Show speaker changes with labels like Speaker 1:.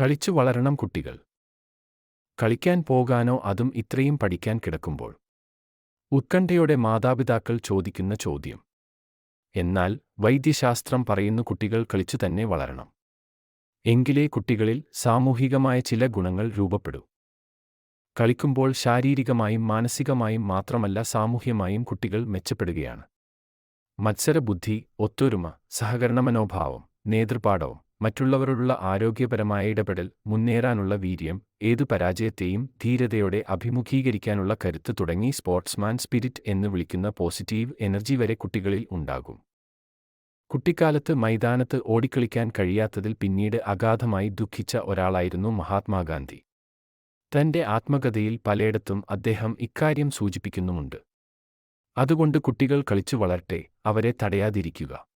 Speaker 1: കളിച്ചു വളരണം കുട്ടികൾ. കളിക്കാൻ പോകാനോ അതും ഇത്രയും പഠിക്കാൻ കിടക്കുമ്പോൾ. ഉത്കണ്ഠയോടെ മാതാപിതാക്കൾ ചോദിക്കുന്ന ചോദ്യം. എന്നാൽ വൈദ്യശാസ്ത്രം പറയുന്നു കുട്ടികൾ കളിച്ചു തന്നെ വളരണം. എങ്കിലേ കുട്ടികളിൽ സാമൂഹികമായ ചില ഗുണങ്ങൾ രൂപപ്പെടൂ. കളിക്കുമ്പോൾ ശാരീരികമായും മാനസികമായും മാത്രമല്ല സാമൂഹ്യമായും കുട്ടികൾ മെച്ചപ്പെടുകയാണ്. മത്സരബുദ്ധി ഒത്തൊരുമ സഹകരണ മനോഭാവം നേതൃപാഠവും മറ്റുള്ളവരോടുള്ള ആരോഗ്യപരമായ ഇടപെടൽ മുന്നേറാനുള്ള വീര്യം ഏതു പരാജയത്തെയും ധീരതയോടെ അഭിമുഖീകരിക്കാനുള്ള കരുത്ത് തുടങ്ങി സ്പോർട്സ്മാൻ സ്പിരിറ്റ് എന്ന് വിളിക്കുന്ന പോസിറ്റീവ് എനർജി വരെ കുട്ടികളിൽ ഉണ്ടാകും. കുട്ടിക്കാലത്ത് മൈതാനത്ത് ഓടിക്കളിക്കാൻ കഴിയാത്തതിൽ പിന്നീട് അഗാധമായി ദുഃഖിച്ച ഒരാളായിരുന്നു മഹാത്മാഗാന്ധി. തന്റെ ആത്മകഥയിൽ പലയിടത്തും അദ്ദേഹം ഇക്കാര്യം സൂചിപ്പിക്കുന്നുമുണ്ട്. അതുകൊണ്ട് കുട്ടികൾ കളിച്ചു വളരട്ടെ അവരെ തടയാതിരിക്കുക.